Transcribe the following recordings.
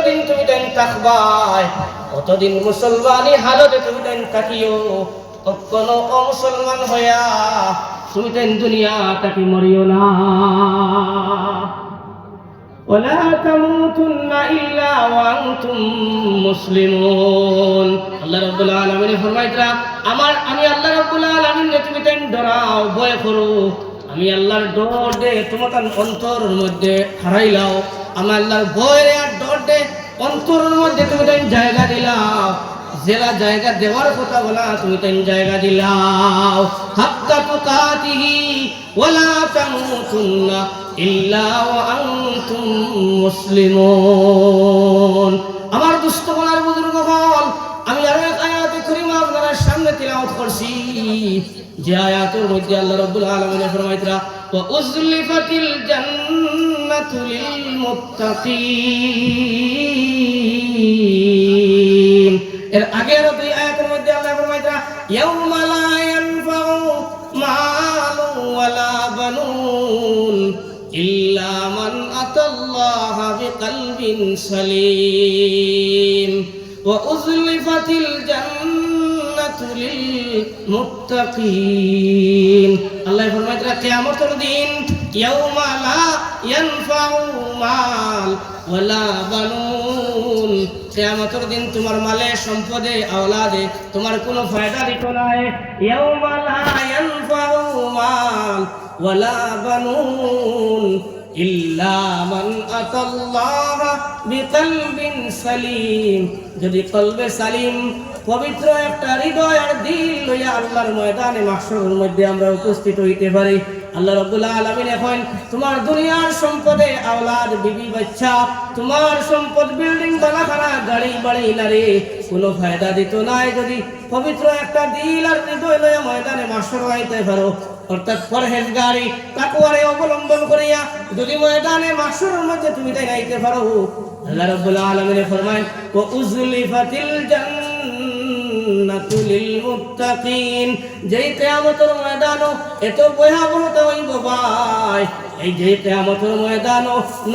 দিন তুমি দেন তাকবায় কতদিন মুসলমানি হালতে তুমি দেন তাকিও কখনো অমুসলমান হইয়া তুমি দেন দুনিয়া তাকি মরিও না ولا تموتن إلا وأنتم مسلمون আল্লাহ রাব্বুল আলামিন ফরমাইতরা আমার আমি আল্লাহ রাব্বুল আলামিন তুমি তেন ডরাও ভয় করো আমি আল্লাহর ডর দে তোমার অন্তরের মধ্যে হারাইলাও। আমি আল্লাহর ভয় আর ডর দে অন্তরের মধ্যে তুমি তেন জায়গা দিলাও জেলা জায়গা দেওয়ার কথা বলা, তুমি তেন জায়গা দিলাও হাক্কা তুকাতিহি ওয়ালা তামুতুন্না ইল্লা ওয়া আনতুম মুসলিমুন। আমার দুস্থ বলার বুজুর্গ হল আমি আরও এক আয়াতে করিমা আপনাদের সামনে তিলাওয়াত করছি। যে আয়াতের মধ্যে আল্লাহ রাব্বুল আলামিন ফরমাইতরা ওয়া উজলিফাতিল জান্নাতু লিল মুত্তাকিন এর আগে আরো দুই আয়াতের মধ্যে আল্লাহ ফরমাইতরা ইয়াউমা লা ইয়ানফাউ মালু ওয়ালা বানুন إلا من أتى الله بقلب سليم وأزلفت الجنة মুত্তাকিন আল্লাহ ফরমায়, তারা দিন মাল ওয়ালা বানুন। কিয়ামতের দিন তোমার মালে, সম্পদে, আওলাদে তোমার কোনো ফায়দা দিত নাই ইয়াউমা লা ইয়ানফাউ মাল ওয়ালা বানুন। যদি কলবে সালিম, পবিত্র একটা দিল লইয়া আল্লাহর ময়দানে মাহশরের মধ্যে আমরা উপস্থিত হইতে পারি। আল্লাহ আলামিন এখন, তোমার দুনিয়ার সম্পদে আওলাদ, বিবি, বাচ্চা, তোমার সম্পদ বিল্ডিং বালাখানা গাড়ি, বাড়ি, নারে, কোনো ফায়দা দিত নাই যদি পবিত্র একটা দিল আর হৃদয় ময়দানে মাহশর হইতে পারো। অর্থাৎ পরহেজগারি তাকওয়ারে অবলম্বন করিয়া যদি ময়দানে মাহশরের মধ্যে তুমি তাই গাইতে পারো, আল্লাহ রাব্বুল আলামিন ফরমান ও উজলিফাতিল জান্নাতু যেই কিয়ামতের ময়দান এত ভয়াবহতা হইব ভাই, এই যে কিয়ামতের ময়দান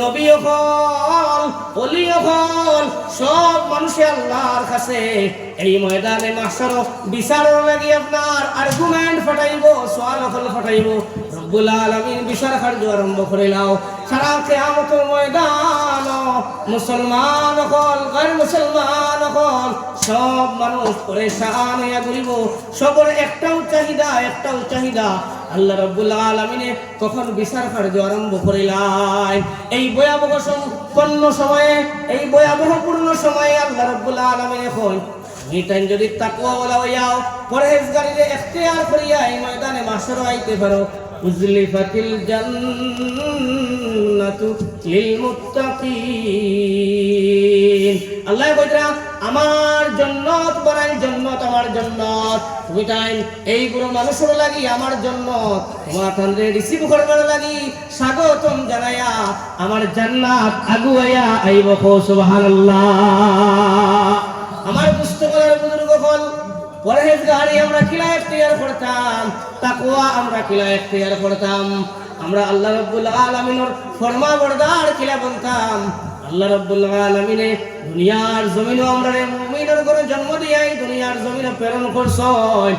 নবী হল অলি হল, সব মানুষে আল্লাহর কাছে। এই ময়দানে মাসর বিচারের লাগি আপনার আর্গুমেন্ট ফাটাইব সোয়াল ফাটাইব। রব্বুল আলামিন বিচার কার্য আরম্ভ করিলাও সারা কিয়ামতের ময়দান, মুসলমান হল গैर মুসলমান হল, সব মানুষ পরেশান হইয়া সবর একটাও চাহিদা একটাও চাহিদা। আল্লাহ রাব্বুল আলামিনে কখন বিচার কার্য আরম্ভ করিলাই এই ভয়াবহ সম্পন্ন সময়ে, এই ভয়াবহপূর্ণ সময়ে আল্লাহ রাব্বুল আলামিন এখন মিটাইন যদি তাকওয়া ওয়ালা হইয়াও, পরহেজগারিরে ইখতিয়ার করিয়া এই ময়দানে মাসর আইতে পারো। উজলিফাতিল জান্নাতু লিল আল্লাহ কইরা আমার জন্নত বানাই জন্নত, আমার জন্নত। তুমি তাই এই বুড়ো মানুষের লাগি আমার জন্য তোমার তান্দ্রে রিসিভ করবার লাগি স্বাগতম জানাইয়া আমার জান্নাত আগুয়াইয়া আইব সুবহানাল্লাহ। আমার হল পরহেজগারি আমরা খিলা এখতিয়ার করতাম, তাকওয়া আমরা খিলা এখতিয়ার করতাম। আমরা আল্লাহ রাব্বুল আলামিনের ফরমা বরদার খিলা বলতাম আল্লাহ রাব্বুল আলামিনে দুনিয়ার জমিনও আমরা মুমিনের ঘরে জন্ম দিয়াই, দুনিয়ার জমিনে প্রেরণ করছয়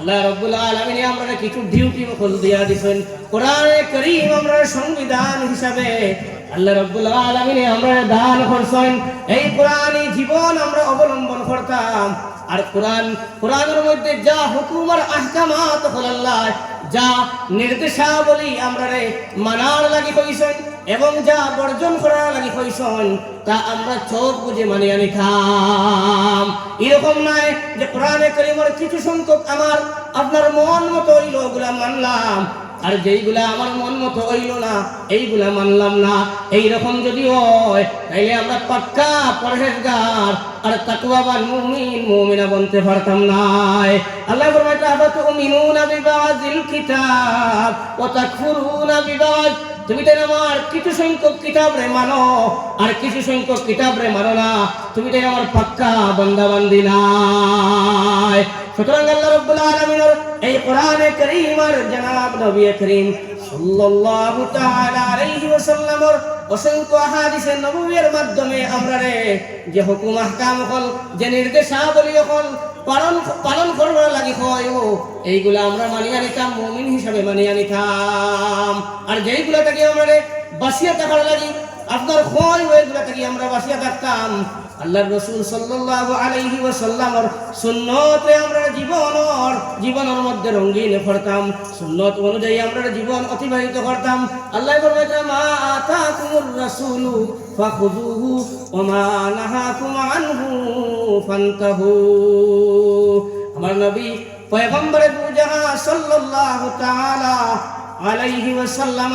আল্লাহ রাব্বুল আলামিন আমরা কিছু ডিউটি খোল দিয়া দিছেন। কোরআনে করিম আমরা সংবিধান হিসাবে আল্লাহ রাব্বুল আলামিন আমরা দান করছেন। এই কোরআনী জীবন আমরা অবলম্বন করতাম। আর কোরআন, কোরআনের মধ্যে যা হুকুম আর আহকামাত হল আল্লাহ যা নির্দেশাবলী আমরা মানার লাগি কইছেন। এবং যা বর্জন করার লাগি কইছেন তা আমরা চোখ বুঝে মানে আনি খাম। এরকম নয় যে কোরআনে করিমের কিছু সংখ্যক আমার আপনার মন মতো ওই লোকগুলা মানলাম, আর যেইগুলা আমার মন মতো হইল না, এইগুলা মানলাম না। এই রকম যদি হয়, তাইলে আমরা পাক্কা পরহেজগার আর তাকওয়াবান মুমিন, মুমিনা বনতে পারতাম না। আল্লাহ ফরমাইতে আফাতুমিনুনা বিবাযিল কিতাব ওয়া তাকফুরুনা বিবায তুমি তাই আমার কিছু সংখ্যক কিতাব রে মানো, আর কিছু সংখ্যক কিতাব রে মানো না, তুমি তাই আমার পাক্কা বান্দাবান্দি নাই। সুতরাং আল্লাহ রাব্বুল আলামিনের এই কোরআনে কারীম জনাব নবী করিম সাল্লাল্লাহু তাআলা আলাইহি অসংখ্য মাধ্যমে আমরা রে যে হুকুম, আহকাম হল, যে নির্দেশাবলী হল পালন পালন করবার লাগি হয় এইগুলা আমরা মানিয়া নিতাম, মমিন হিসাবে মানিয়া নিতাম। আর যেইগুলা থেকে আমরা বাসিয়া থাকার লাগি, আপনার হয়, ওইগুলা থাকি আমরা বাসিয়া থাকতাম। আল্লাহ রসুল সাল্লাহ আলাইহি ওয়াসাল্লামর সুন্নতে আমরা জীবনর জীবনের মধ্যে রঙিন করতাম। সুন্নত অনুযায়ী আমরা জীবন অতিবাহিত করতাম। আল্লাহ বলবেন, মা আতাকুমুর রাসূলু ফাখুযুহু ওয়া মা নাহাকুম আনহু ফান্তাহু। আমার নবী পয়গম্বর দুজাহা সাল্লাল্লাহু তাআলা আলাইহি ওয়াসাল্লাম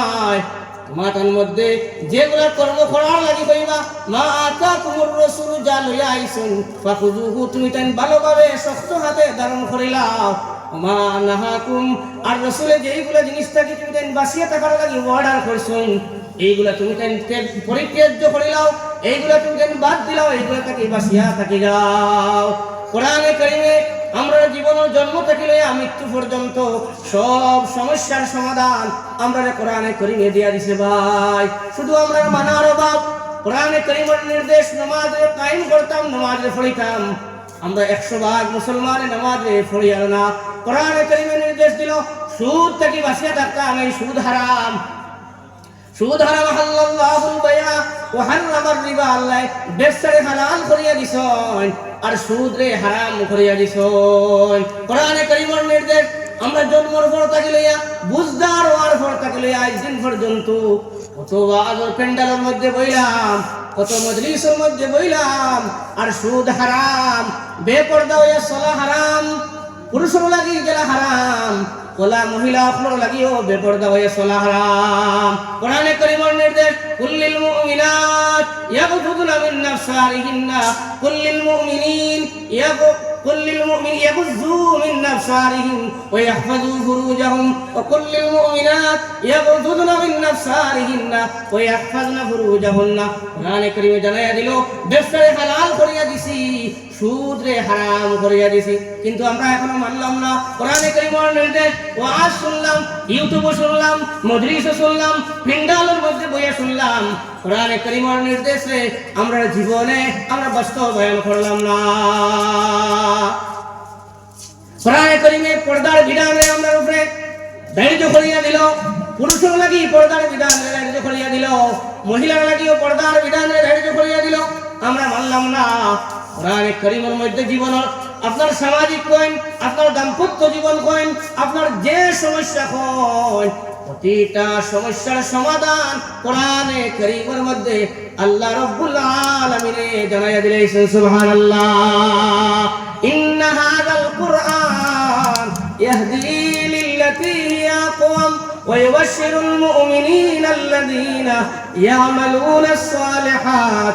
মাতার মধ্যে যেগুলা কর্ম করার লাগি কইবা মা আতা কুমুর রসুল যা লইয়া আইছেন ফাখুজুহু তুমি তাই ভালোভাবে, শক্ত হাতে ধারণ করিলাও। মা নাহাকুম আর রসুলে যেইগুলা জিনিসটাকে তুমি তাই বাসিয়া থাকার লাগি অর্ডার করছেন এইগুলা তুমি তাই পরিত্যাজ্য করিলাও এইগুলা তুমি তাই বাদ দিলাও এইগুলা তাকে বাসিয়া থাকি যাও কোরআনে কারিমে আমরা জীবনের জন্ম থেকে লইয়া মৃত্যু পর্যন্ত সব সমস্যার সমাধান আমরা কোরআনে করিমে দিয়া দিছে ভাই। শুধু আমরা মানার অভাব, কোরআনে করিমের নির্দেশ নামাজে কায়েম করতাম, নামাজে পড়িতাম আমরা একশো ভাগ মুসলমানের নামাজে আর না। কোরআনে করিমে নির্দেশ দিল, সুদ থেকে বাঁচিয়ে থাকতাম এই সুদ হারাম। সুদ হারাম হাল্লাল্লাহুল বাইআ ওয়া হারামার রিবা আল্লাহ ব্যবসারে হালাল করিয়া দিছেন, আর সুদ রে হারাম করিয়া দিছেন। কোরআনে কারীমের নির্দেশ, আমরা জন্মর পর থাকি লইয়া, বুঝদার হওয়ার পর থাকি লইয়া আজ পর্যন্ত কত আজর প্যান্ডালের মধ্যে বইলাম, কত মজলিসের মধ্যে বইলাম, আর সুদ হারাম, বেপর্দা হইয়া সলা হারাম। পুরুষের লাগে গেলা হারাম? ওলা মহিলা আপনার লাগিও বেপরদা হয়ে চলা হারাম কোরআনে করিমর নির্দেশ কুল্লিল মুমিনাত ইয়াগফুদুনা মিন নাফসারিহিন্না কুল্লিল মুমিনিন ইয়াগ كل المؤمن يغضوا من أبصارهم ويحفظوا فروجهم وكل المؤمنات يغضضن من أبصارهن ويحفظن فروجهن قرآن كريم জানাইয়া দিল ব্যবসায় হালাল করিয়া দিছি সুদ রে হারাম করিয়া দিছি কিন্তু আমরা এখনো মানলাম না কোরআনে কারিমের নির্দেশ ওয়াজ শুনলাম শুনলাম শুনলাম মধ্যে বইয়া শুনলাম। কারিমের নির্দেশে আমরা জীবনে, আমরা বাস্তবায়ন করলাম না। কারিমে পর্দার বিধানে আমরা উপরে করিয়া দিল, পুরুষের লাগি পর্দার করিয়া দিল, মহিলার লাগিও পর্দার বিধানে দায়িত্ব করিয়া দিল, আমরা মানলাম না। কোরআনে করিমের মধ্যে জীবন আপনার সামাজিক কইন আপনার দাম্পত্য জীবন কইন আপনার যে সমস্যা কইন প্রতিটা সমস্যার সমাধান কোরআনে করিমের মধ্যে আল্লাহ রব্বুল আলামিনে জানাইয়া দিলেন সুবহানাল্লাহ ইন্না হাযাল কুরআন ইয়াহদি লিল্লাতী হিয়া আকওয়াম ويبشر المؤمنين الذين يعملون الصالحات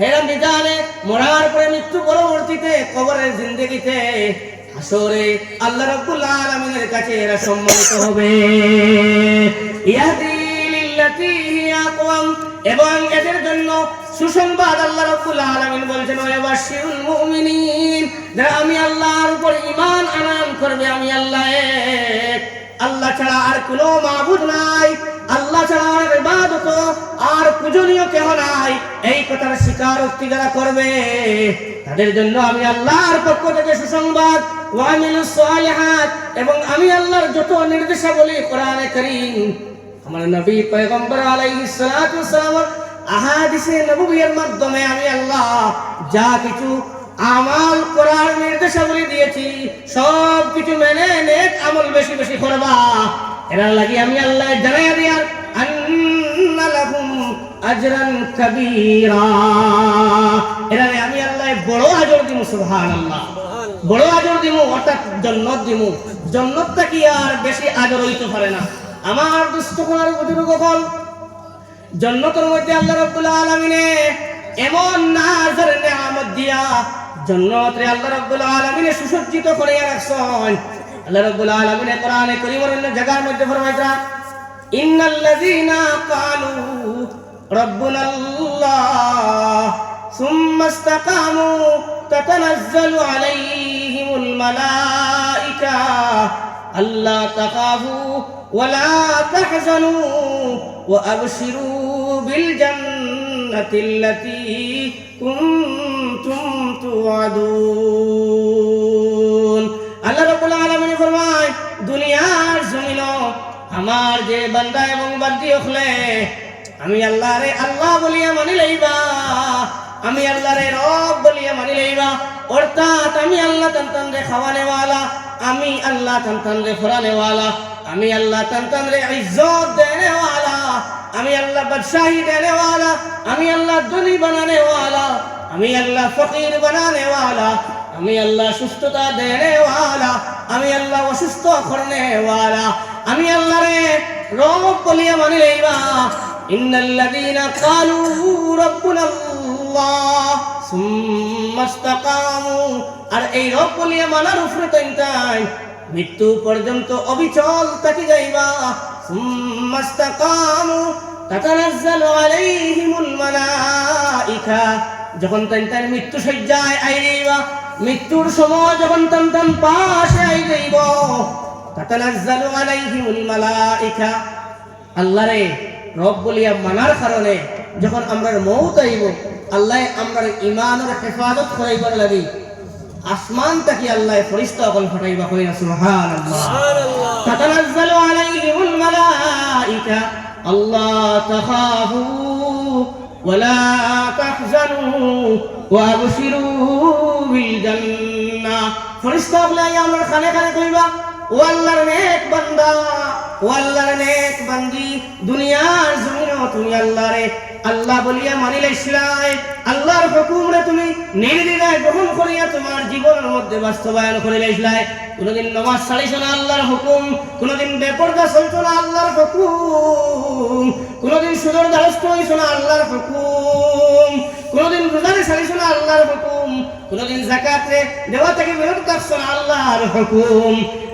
হেরা নিজানে মরার পরে মৃত্যু পরবর্তীতে কবরের জিন্দগিতে আল্লাহ রাব্বুল আলামিনের কাছে এরা সম্মানিত হবে। আকওয়াম। এবং এদের জন্য সুসংবাদ আল্লাহ রাব্বুল আলামিন বলছেন ওয়াবাশিরুল মুমিনিন। যারা আমি আল্লাহর উপর ঈমান আনয়ন করবে, আমি আল্লাহ এক। আল্লাহ ছাড়া আর কোনো মাবুদ নাই। আল্লাহ ছাড়া আর ইবাদত আর পূজনীয় কেহ নাই। এই কথার স্বীকারোক্তি যারা করবে। তাদের জন্য আমি আল্লাহর পক্ষ থেকে সুসংবাদ। ওয়ামিলুস সালিহাত। এবং আমি আল্লাহর যত নির্দেশাবলী কোরআনে কারীম, আমার নবী পয়গম্বর আলাইহিস সালাতু ওয়াসসালাম আহাদিসে নবুয়ির মাধ্যমে আমি আল্লাহ যা কিছু আমাল করার নির্দেশাবলী দিয়েছি সব কিছু মেনে নেক আমল বেশি বেশি করবা। এরা লাগি আমি আল্লাহ জানাই দিয়ার আন্না লাহুম আজরান কাবীরা। এরা আমি আল্লাহ বড় আজর দিমু, সুবহানাল্লাহ। বড় আজর দিমু, অর্থাৎ জন্নত দিমু। জন্নতটা কি আর বেশি আজর হইতে পারে না। আমার দুষ্ট করার বুজুর্গ কল জন্নতের মধ্যে আল্লাহ রাব্বুল আলামিনে এমন নাজার নিয়ামত দিয়া জন্নত রে আল্লাহ রাব্বুল আলামিনে সুসজ্জিত করে রাখছেন। আল্লাহ রাব্বুল আলামিন কোরআনে কারীমের জায়গার মধ্যে ফরমাইছেন ইন্নাল্লাযীনা ক্বালু রাব্বুনাল্লাহ ثُمَّ اسْتَقَامُوا تَتَنَزَّلُ عَلَيْهِمُ الْمَلَائِكَةُ أَلَّا تَخَافُوا وَلَا تَحْزَنُوا وَأَبْشِرُوا بِالْجَنَّةِ الَّتِي كُنْتُمْ تُوعَدُونَ. আমার যে বান্দা এবং বান্দি হলে আমি আল্লাহ রে আল্লাহ বলিয়া মানি লইবা, আমি আল্লাহ রে রব বলিয়া মানি লইবা, অর্থাৎ আমি আল্লাহ তন্তন রে খাওয়ানেওয়ালা আমি আল্লাহ তন্তন রে ফোরানেওয়ালা আমি আল্লাহ তন্তন রে ইজ্জত দেনেওয়ালা আমি আল্লাহ বাদশাহী দেনেওয়ালা আমি আল্লাহ দুলি বানানেওয়ালা আমি আল্লাহ ফকির বানানেওয়ালা আমি আল্লাহ সুস্থতা দেনেওয়ালা আমি আল্লাহ অসুস্থ করনেওয়ালা আমি আল্লাহ রে রব বলিয়া মানি লইবা, ইন্নাল্লাযীনা ক্বালু রাব্বুনা আল্লাহ সুম্মা ইসতাকামু আর এই রব বলিয়া মানার উপরে তাই মৃত্যু পর্যন্ত অবিচল থাকি যাইবা সুম্মা ইসতাকামু তাতানাজ্জালু আলাইহিমুল মালাইকা। যখন তাই মৃত্যু সজ্জায় আই যাইবা, মৃত্যুর সময় যখন তান তান পাশে আই যাইব তাতানাজ্জালু আলাইহিমুল মালাইকা আল্লাহ রে রব বলিয়া মানার কারণে যখন আমরা মৌত আইব আল্লাহ আমরা ইমানের হেফাজত করাইবার লাগি আসমান তাকি আল্লাহ ফরিস্তা অকল ফটাইবা কইরা সুবহানাল্লাহ তাতানাজ্জালু আলাইহিমুল মালাইকা আল্লাহ তাখাফু ولا تحزنوا وابشروا بالجنة ফরিস্তা বলে আমার খানে খানে কইবা ও আল্লাহর নেক বান্দা, ও আল্লাহর নেক বান্দি, দুনিয়ার জমিন তুমি আল্লাহরে। আল্লাহ বলিয়া মানি লাইছিলাই আল্লাহর হুকুম রে তুমি নির্দিদায় গ্রহণ করিয়া তোমার জীবনের মধ্যে বাস্তবায়ন করে লাইছিলাই কোনদিন নামাজ ছাড়িছ না আল্লাহর হুকুম, কোনদিন বেপরদা চলছ না আল্লাহর হুকুম, কোনদিন সুদর দ্বারস্থ হইছ না আল্লাহর হুকুম, কোনদিন রোজারে ছাড়িছ না আল্লাহর হুকুম, কোনদিন জাকাতে দেওয়া থেকে বিরত থাকছ না আল্লাহর হুকুম।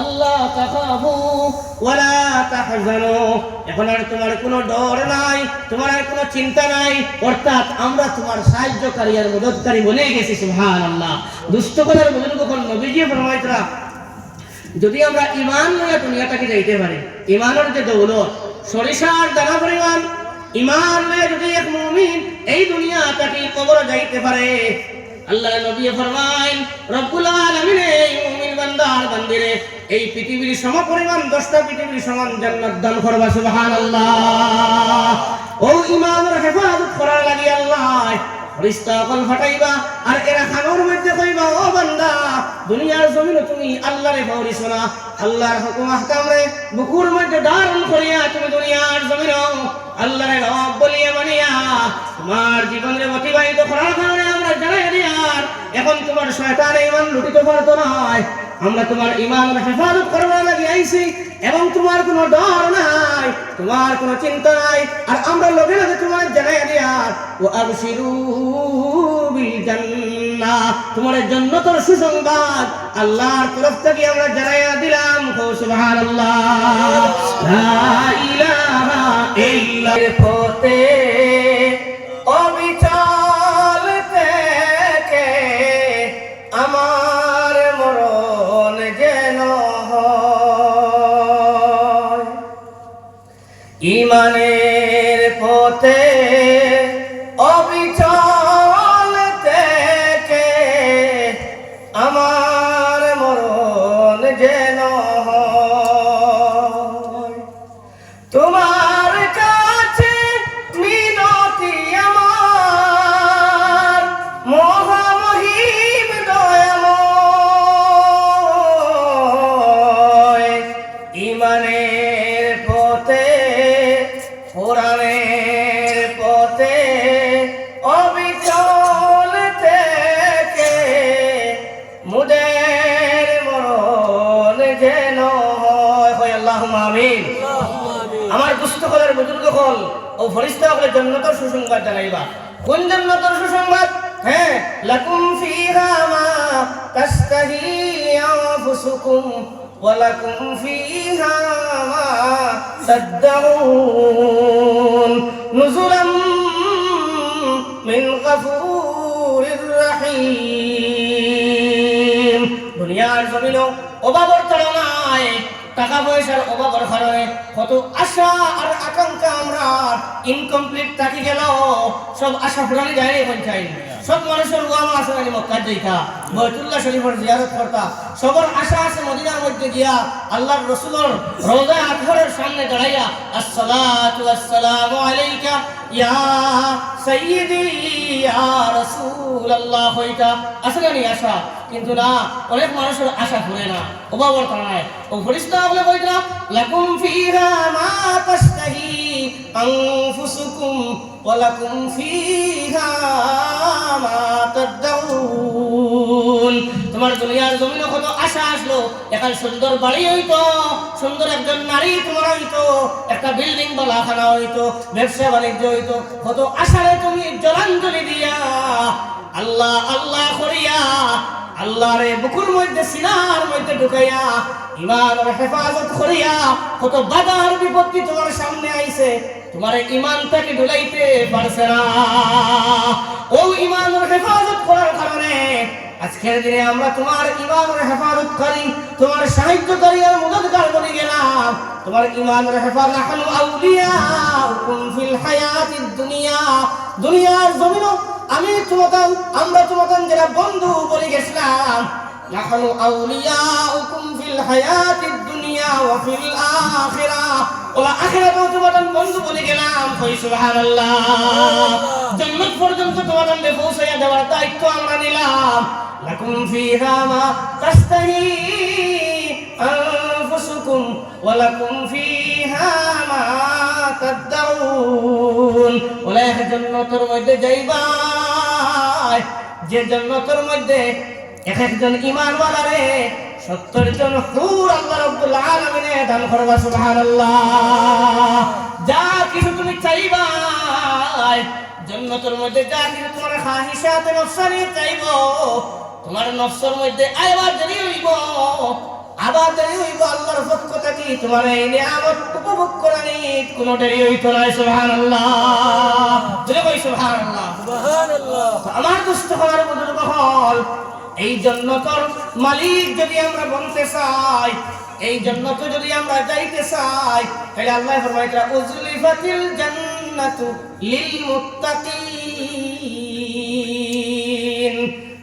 আল্লাহ ওয়ালা তাহজানু। এখন আর তোমার কোনো ডর নাই, তোমার আর কোনো চিন্তা নাই। অর্থাৎ আমরা তোমার সাহায্যকারী আর মদতকারী বলে গেছি, সুবহানাল্লাহ। দুষ্ট নবীজি ফরমাইতরা যদি আমরা ইমান লইয়া দুনিয়াটাকে যাইতে পারি ইমানের যে দৌলত, সরিষার দানা পরিমাণ ইমান লইয়া যদি এক মুমিন এই দুনিয়াটাকে কবর যাইতে পারে আল্লাহ নবী ফরমাইন, রব্বুল আলামিন, এই বান্দার বান্দিরে, এই পৃথিবীর সম পরিমাণ দশটা পৃথিবীর সমান জান্নাত দান করবা, সুবহানাল্লাহ। ও ইমানের হেফাজত করার লাগি আল্লাহ মধ্যে কইবা, ও বান্দা তুমি আল্লাহরে ভরিস না, আল্লাহর হুকুম আহকাম রে বুকুর মধ্যে অতিবাহিত করার জানাই দিয়ার, এখন তোমার শয়তান ইমান লুটিতে নয়। আমরা তোমার ইমান হেফাজত করবার লাগি আইছি, এবং তোমার কোনো ডর নাই, তোমার কোনো চিন্তা নাই, আর আমরা লগে লগে তোমার জানাই দিয়ার ও আবশিরু বিল তোমার জান্নাতের সুসংবাদ, আল্লাহর তরফ থেকে আমরা জানাইয়া দিলাম সুবহানাল্লাহ। লা ইলাহা ইমানের আল্লাহ আমিন। আমার দুস্থকলের বুজুর্গ হল ও ফরিস্তাকলের জন্নতর সুসংবাদ জানাইবা। কোন জন্নতর সুসংবাদ? হ্যাঁ লাকুম ফিহা মা তাস্তাহি আনফুসুকুম ওয়া লাকুম ফিহা মা তাদাউন নুজুলাম মিন গফুরির রহিম। দুনিয়ার জমিনও অভাবর তাড়নায় টাকা পয়সার অভাবের কারণে কত আশা আর আকাঙ্ক্ষা আমরা ইনকমপ্লিট থাকি গেল। সব আশা ফুরানি যায় পঞ্চায়েত। সব মানুষের ওয়ামা আছে নাকি মক্কা যাইতা বৈতুল্লাহ শরীফের জিয়ারত করতা। সবার আশা আছে মদিনার মধ্যে গিয়া আল্লাহর রসুলের রোজা আখরের সামনে দাঁড়াইয়া, আসসালাতু আসসালামু আলাইকা ইয়া সাইয়্যিদি, ইয়া রাসূলুল্লাহ হইতা। আসলে আশা? কিন্তু না, অনেক মানুষের আশা ঘুরে না অভাবর তাড়ায় ও ফরিস্তা বলে না লাকুম ফিহা মা তাস্তাহি আনফুসুকুম ওয়া লাকুম ফিহা মা তাদউন তোমার দুনিয়ার জমিনে কত আশা আসলো? এখন সুন্দর বাড়ি হইতো, সুন্দর একজন নারী তোমার হইতো, একটা বিল্ডিং বলা খানা হইতো, ব্যবসা বাণিজ্য হইতো। কত আশারে তুমি জলাঞ্জলি দিয়া, আল্লাহ আল্লাহ করিয়া, আল্লাহরে বুকুর মধ্যে, সিনার মধ্যে ঢুকাইয়া, ইমানের হেফাজত করিয়া, কত বাধার বিপত্তি তোমার সামনে আইছে। তোমার ইমান থেকে ডুলাইতে পারছে না। ও ইমানের হেফাজত করার কারণে আজকের দিনে আমরা তোমার ইমামের হেফাজত করি তোমার সাহিত্য করি আর মদত কারবনি গেলাম। তোমার ইমামের হেফাজত নাহনু আউলিয়া কুম ফিল হায়াতিদ দুনিয়া। দুনিয়ার জমিন আমি তোমাদের আমরা তোমাদের যারা বন্ধু বলে গেছিলাম। নাহনু আউলিয়া কুম ফিল হায়াতিদ দুনিয়া ওয়া ফিল আখিরা। ওলা আখিরাতেও তোমাদের বন্ধু বলে গেলাম কই সুবহানাল্লাহ। জান্নাত পর্যন্ত তোমাদের পৌঁছাইয়া দেওয়ার দায়িত্ব আমরা নিলাম। মা তাস্তাহি আনফুসুকুম ওয়া লাকুম ফিহা মা তাদউন ওলা এক জান্নাতের মধ্যে যাইবা যে জান্নাতের মধ্যে এক একজন ইমানওয়ালা রে সত্তর জন হুর আল্লাহ রব্বুল আলামিনে দান করবা, সুবহানাল্লাহ। যা কিছু তুমি চাইবা জান্নাতের মধ্যে যা কিছু তোমার খাহিশাতে নফসানি চাইব তোমার নফসের মধ্যে আইবার দেরি হইব আবার দেরি হইব আল্লাহর পক্ষ থেকে তোমার এই নিয়ামত উপভোগ করা নেই কোনো দেরি হইতো না সুবহানাল্লাহ। তুমি কই সুবহানাল্লাহ? আমার দুষ্ট হওয়ার বুজুর্গ হল এই জন্য তোর মালিক যদি আমরা বলতে চাই এই জন্য তো যদি আমরা যাইতে চাই তাহলে আল্লাহ ফরমাইতা উজলিফাতিল জান্নাতু লিল মুত্তাকিন।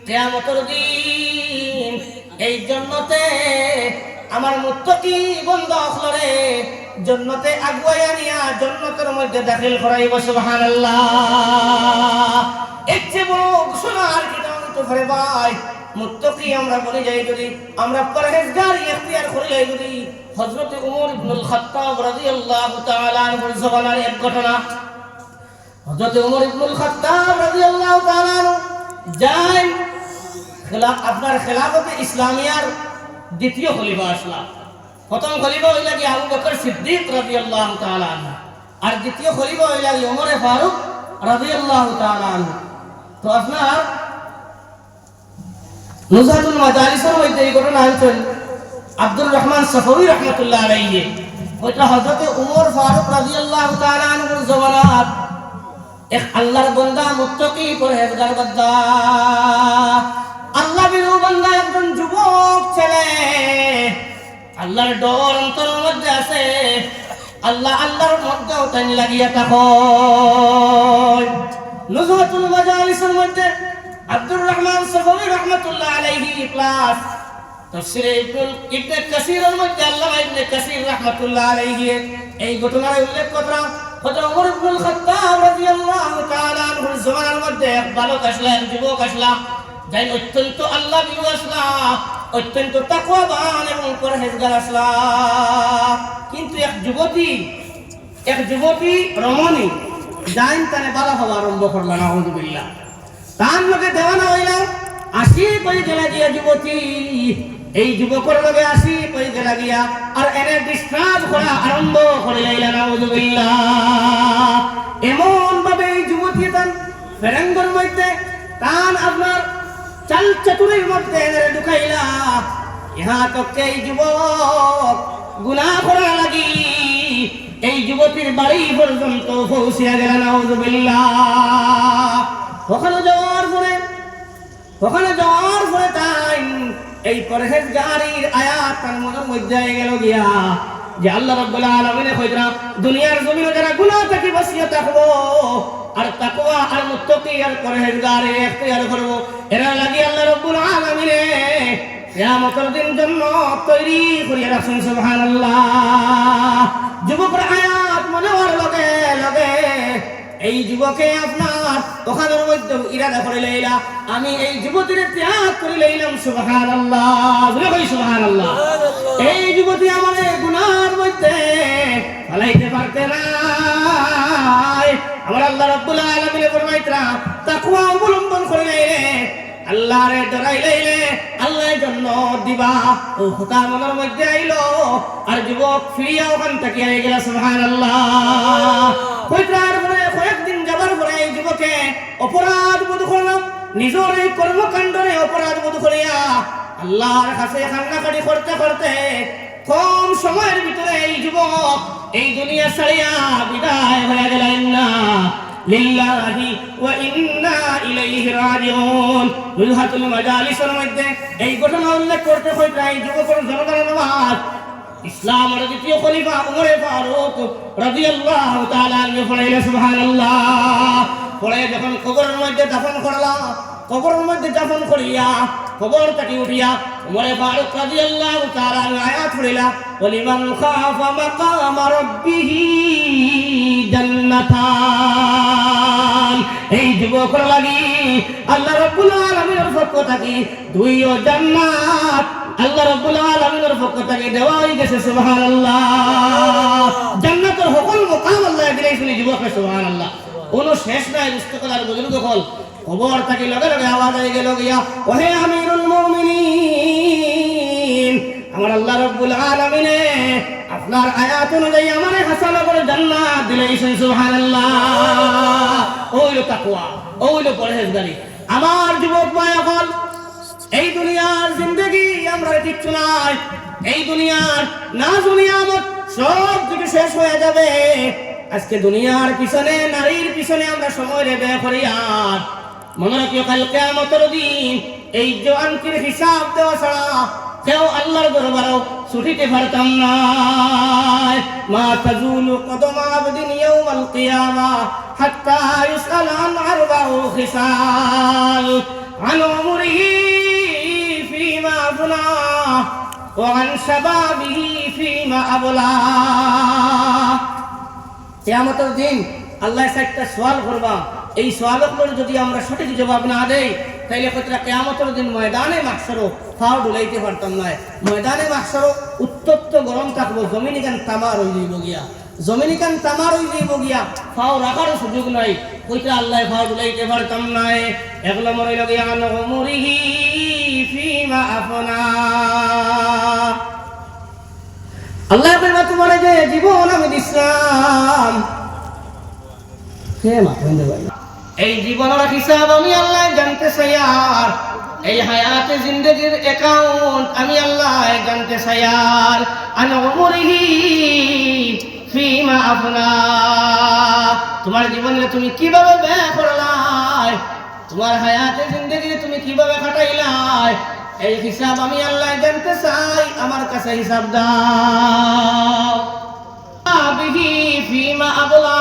কিয়ামতের দিন, এই জন্নতে আমার মুত্তাকি বন্ধ হলরে জন্নতে আগুয়াইয়া নিয়া জন্নতের মধ্যে দাখিল করাইব, সুবহানাল্লাহ। এর চেয়ে বড় ঘোষণা আর কি হইতে পারে ভাই? আমরা বলে যাই যদি, আমরা পরহেজগার ইখতিয়ার করে যাই যদি। হযরত ওমর ইবনুল খাত্তাব রাদিয়াল্লাহু তাআলা আনহুর জমানার এক ঘটনা। হযরত ওমর ইবনুল খাত্তাব রাদিয়াল্লাহু তাআলা খেলা আপনার খেলাফতে ইসলামিয়ার দ্বিতীয় খলিফা আসলাম। প্রথম খলিফা হইলা কি আবু বকর সিদ্দিক তাআলা আনহু। আর দ্বিতীয় খলিফা হইলা কি ওমর ফারুক তাআলা আনহু। তো আপনার নুজাতুল মাজালিসের মধ্যে এই ঘটনা হয়েছেন আব্দুর রহমান সফাউই রহমতুল্লাহ আলাইহি। ওইটা হযরত উমর ফারুক রাদিয়াল্লাহু তাআলা আনহুর জমানাত। এক আল্লাহর বান্দা মুত্তাকি পরহেজগার বান্দা। আল্লাহ বান্দা একজন যুবক ছেলে। আল্লাহর ডর অন্তরের মধ্যে আছে। আল্লাহ আল্লাহর মধ্যে ওটাই লাগিয়া থাকো। নুজহাতুল মাজালিসের মধ্যে আব্দুর রহমান সফাউই রহমতুল্লাহ আলাইহি ক্লাস। তফসিরে ইবনে কাসিরের মধ্যে আল্লামা ইবনে কাসির রাহমাতুল্লাহ আলাইহি। এই ঘটনার উল্লেখ করা হযরত ওমর ইবনুল খাত্তাব রাদিয়াল্লাহু তাআলা আনহুর জমানার মধ্যে এক বালক আসলা এক যুবক আসলা। যাই অত্যন্ত আল্লাহ বিরু আসলা, অত্যন্ত তাকওয়াবান এবং পরহেজগার আসলা। কিন্তু এক যুবতী এক যুবতী রমণী যাইন তানে বালা হওয়া আরম্ভ করলা নাউযুবিল্লাহ তার লোকে দেওয়ানা হইল, আসি গেলে দিয়ে যুবতী। এই যুবকর লগে আসি কইতে লাগিয়া আর এনে ডিস্টার্ব করা আরম্ভ করে লাইলা নাউজুবিল্লাহ এমন ভাবে এই যুবতী তান ফেরেঙ্গর মধ্যে তান আপনার চাল চাতুরের মধ্যে ঢুকাইলা। ইহা তককে এই যুবক গুনাহ করা লাগি। এই যুবতীর বাড়ি পর্যন্ত পৌঁছিয়া গেল, নাউজুবিল্লাহ। ওখানে যাওয়ার পরে ওখানে যাওয়ার পরে তাই এই পরহেজ গাড়ির আয়াত তার মনের মধ্যে গেল গিয়া। যে আল্লাহ রাব্বুল আলামিন কইরা দুনিয়ার জমিনে যারা গুনাহ থেকে বাঁচিয়ে থাকব আর তাকওয়া, আর মুত্তাকি, আর পরহেজগারে ইখতিয়ার করব এরা লাগি আল্লাহ রাব্বুল আলামিন কিয়ামতের দিন জন্য তৈরি করিয়া রাখছেন সুবহানাল্লাহ। যুবকর আয়াত মনে হওয়ার লগে লগে এই যুবকে আপনার ওখানের মধ্যে ইরাদা করে লইলা আমি এই যুবতীর ত্যাগ করে লইলাম সুবহান আল্লাহ সুবহান আল্লাহ এই যুবতী আমাদের গুনার মধ্যে ফলাইতে পারতে না আমার আল্লাহ রাব্বুল আলামিন ফরমাইতরা তাকওয়া অবলম্বন করে আল্লাহরে ডরাই লইলে আল্লাহ জন্য দিবা। ও হুকা মনের মধ্যে আইলো। আর যুবক ফিরিয়া ওখান থেকে আই গেল সুবহানাল্লাহ। কইতার পরে কয়েকদিন যাবার পরে এই যুবকে অপরাধ বোধ করলাম। নিজের এই কর্মকাণ্ডরে অপরাধ বোধ করিয়া আল্লাহর কাছে কান্নাকাটি করতে করতে কম সময়ের ভিতরে এই যুবক এই দুনিয়া ছাড়িয়া বিদায় হয়ে গেলেন না লিল্লাহি ওয়া ইন্না ইলাইহি রাজিউন। রুহাতুল মাজালিসের মধ্যে এই ঘটনা উল্লেখ করতে হইতে এই যুবকের জনগণবাদ ইসলামের দ্বিতীয় খলিফা উমরে ফারুক রাদিয়াল্লাহু তাআলা আনহু পড়াইলে সুবহানাল্লাহ। পড়ে যখন কবরের মধ্যে দাফন করলা কবরের মধ্যে দাফন করিয়া কবর থেকে উঠিয়া উমরে ফারুক রাদিয়াল্লাহু তাআলা আয়াত পড়িলা খাফা রাব্বিহি জান্নাতান। যুবকর লাগি। আল্লাহ রাব্বুল আলামিনের পক্ষ থেকে দুইও আল্লাহ রাব্বুল আলামিনের পক্ষ থেকে দেওয়া হয়ে গেছে, সুবহানাল্লাহ। আল্লাহ কোনো শেষ নাই বুজুর্গ হল খবর থাকি লগে লগে আওয়াজ হয়ে গেল গিয়া, ওহে আমিরুল মুমিনিন, আমার আল্লাহ রাব্বুল আলামিনে আপনার আয়াত অনুযায়ী আমারে হাসান করে জান্নাত দিলাইছেন সুবহানাল্লাহ। ওইলো তাকওয়া ওইলো পরহেজগারি। আমার যুবক মায়া হল এই দুনিয়ার জিন্দগি আমরা কিচ্ছু নাই এই দুনিয়ার, না দুনিয়ামত সব কিছু শেষ হয়ে যাবে। আজকে দুনিয়ার পিছনে, নারীর পিছনে আমরা সময় রেবে করি আর। মনে রাখিও, কাল কেয়ামতের দিন এই জোয়ানকির হিসাব দেওয়া ছাড়া কেউ আল্লাহর দরবারও ছুটিতে পারতাম না মা তাজুলু কদম আবদিন ইয়াউমাল কিয়ামা হাত্তা ইউসআল আন আরবাউ খিসাল عن عمره فيما أفناه وعن شبابه فيما أبلاه কেয়ামতের দিন আল্লাহ একটা সোয়াল করবা এই সোয়ালগুলোর যদি আমরা সঠিক জবাব না দেই তাইলে কতটা কেয়ামতের দিন ময়দানে মাকসরও ফাও ডুলাইতে পারতাম না। ময়দানে মাকসরও উত্তপ্ত গরম থাকব জমিন এখান তামার হয়ে যাইব গিয়া। জমিন এখান তামার হয়ে যাইব গিয়া, ফাও রাখারও সুযোগ নাই। কইটা আল্লাহ ফাও ডুলাইতে পারতাম না। মরে লগে আনো মরিহি ফিমা আপনা আল্লাহ কইবা তোমার যে, জীবন আমি দিছিলাম। কে মাথা ভাই। এই জীবনের হিসাব আমি আল্লাহ জানতে চাই আর। এই হায়াতে জিন্দগির অ্যাকাউন্ট আমি আল্লাহ জানতে চাই আর। আনমরিহি ফিমা আপনা তোমার জীবনে তুমি কীভাবে ব্যয় করলাই? তোমার হায়াতে জিন্দগিতে তুমি কীভাবে কাটাইলাই এই হিসাব আমি আল্লাহ জানতে চাই, আমার কাছে হিসাব দাও। ফিমা আবলা।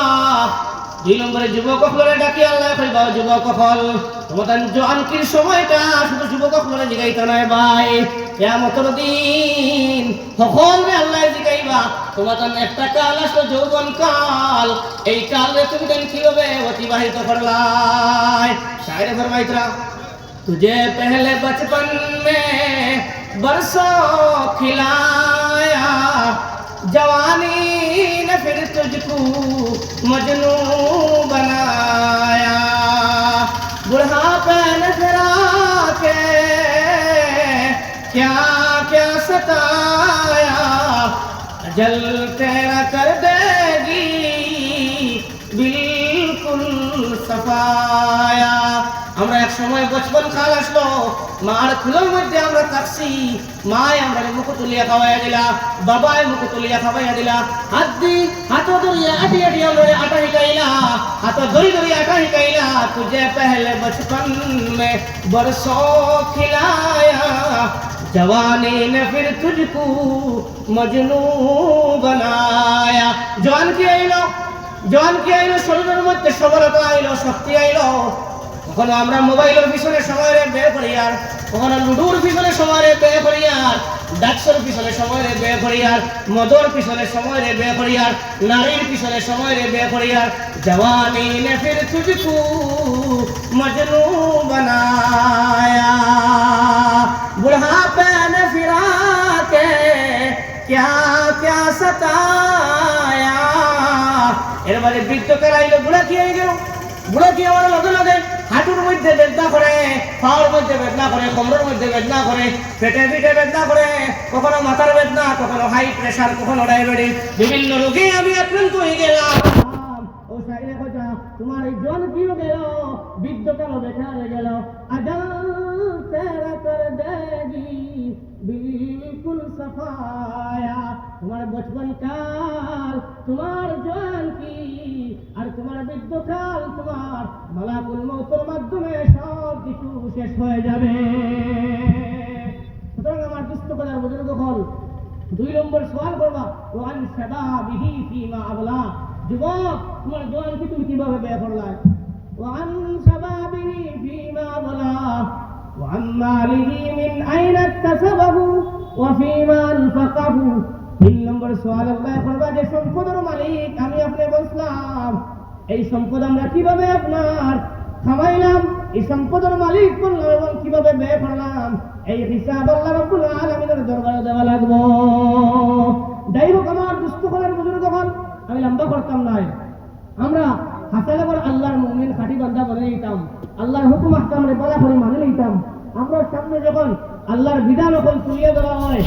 দুই নম্বরে যুবক হলে ডাকি আল্লাহ বাবা যুবক হল তোমাদের জোয়ানকির সময়টা, শুধু যুবক হলে জিগাইতে নয় ভাই। কেমতর দিন আল্লাহ জিগাইবা? তোমাদের একটা কাল আসলো যৌবন কাল। এই কালে তুমি দেন অতিবাহিত করলাই? সাইরে ফরমাইতরা পহলে বচপন মে বরসো খিলায়া, জওয়ানি फिर तुझको मजनू बनाया। बुढ़ापा नजरा आके क्या क्या सताया। जल तेरा कर दे সময় বচপন কাল আসলো মার খুলোর মধ্যে আমরা থাকছি মায় আমরা মুখ তুলিয়া খাওয়াইয়া দিলা বাবায় মুখ তুলিয়া খাওয়াইয়া দিলা হাত দি হাত ধরিয়া আটি আটি আমরা আটা হিকাইলা হাত ধরি ধরি আটা হিকাইলা तुझे पहले बचपन में बरसों खिलाया जवानी ने फिर तुझको मजनू बनाया जवान কি আইলো জওয়ান কি আইলো শরীরের মধ্যে সবলতা আইলো শক্তি আইলো কখনো আমরা মোবাইলের পিছনে সময় রে ব্যয় করি আর কখনো লুডুর পিছনে সময় রে ব্যয় করি আর ডাক্সের পিছনে সময় রে ব্যয় করি আর মদর পিছনে সময় রে ব্যয় করি আর নারীর পিছনে সময় রে ব্যয় করি আর জওয়ানি নে ফির তুঝকু মজনু বানায়া बुढ़ापे ने फिरा के क्या क्या सताया এরবারে বৃদ্ধ কালাইলো বুড়া কি হয়ে গেল বুড়া কি আমার লগে লগে হাঁটুর মধ্যে বেদনা করে, পাওয়ার মধ্যে বেদনা করে, কোমরের মধ্যে বেদনা করে, পেটে পিঠে বেদনা করে, কখনো মাথার বেদনা, কখনো হাই প্রেশার কখনো ডায়াবেটিস বিভিন্ন রোগে আমি আক্রান্ত হয়ে গেলাম। তোমার এই জন কি গেল বৃদ্ধ কালো বেকার গেল। আজল তেরা কর দেগি বিলকুল সফায়া। তোমার বচপন কাল তোমার জল কি? আর তোমার বৃদ্ধ কাল তোমার মালাকুল মৌতের মাধ্যমে সব কিছু শেষ হয়ে যাবে সুতরাং আমার দুস্থ করার বুজুর্গ হল দুই নম্বর সওয়াল করবা ওয়ান শাবাবিহি ফিমা আবলা যুবক তোমার জোয়ান কি তুমি কিভাবে ব্যয় করলা ওয়ান শাবাবিহি ফিমা আবলা وعن ماله من أين اكتسبه وفيما أنفقه তিন নম্বর সোয়াল আল্লাহ করবা যে সম্পদের মালিক আমি আপনি বলছিলাম এই সম্পদ আমরা কীভাবে আপনার খামাইলাম এই সম্পদের মালিক বললাম এবং কীভাবে ব্যয় করলাম? এই হিসাব আল্লাহ রব্বুল আলামিনের দরবারে দেওয়া লাগবো। যাই হোক, আমার দুস্থ করার বুজুর্গ হল আমি লম্বা করতাম নাই আমরা হাসালে করে আল্লাহর মুমিন খাটি বান্দা বলে নিতাম। আল্লাহর হুকুম আহকামরে বলা করে মানে নিতাম। আমরা সামনে যখন আল্লাহর বিধান যখন তুলিয়ে দেওয়া হয়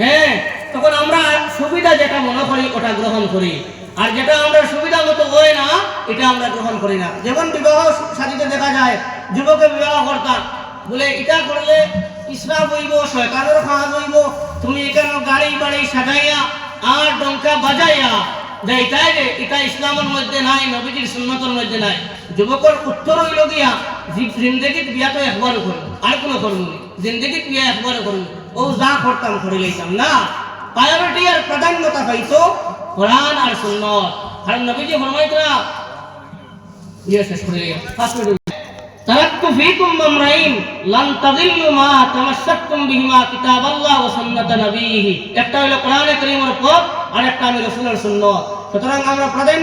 হ্যাঁ তখন আমরা সুবিধা যেটা মনে করি, ওটা গ্রহণ করি। আর যেটা আমরা সুবিধা মতো হয় না, এটা আমরা গ্রহণ করি না। যেমন বিবাহ সাথীতে দেখা যায় যুবকে বিবাহ করতাম বলে, এটা করলে ইসরাফ হইব, শয়তানের খাওয়া হইব, তুমি এখানে গাড়ি বাড়ি সাজাইয়া আর ডঙ্কা বাজাইয়া এটাই যে, এটা ইসলামের মধ্যে নাই, নবীজির মধ্যে নাই। যুবকের উত্তর গিয়া বিয়া তো একবার করব আর কোনো বিয়া একবার করব ও যা করতাম, করে না। আর প্রাধান্যতা পাইতো কোরআন আর সুন্নত কারণ নবীজি ফরমাইতরা ইয়ে শেষ করে পাঁচ মিনিট تركت فيكم امرين لن تضلوا ما تمسكتم بهما كتاب الله وسنة نبيه একটা হলো কোরআনে কারীমের পথ আর একটা হলো রাসূলের সুন্নাত সুতরাং আমরা প্রাধান্য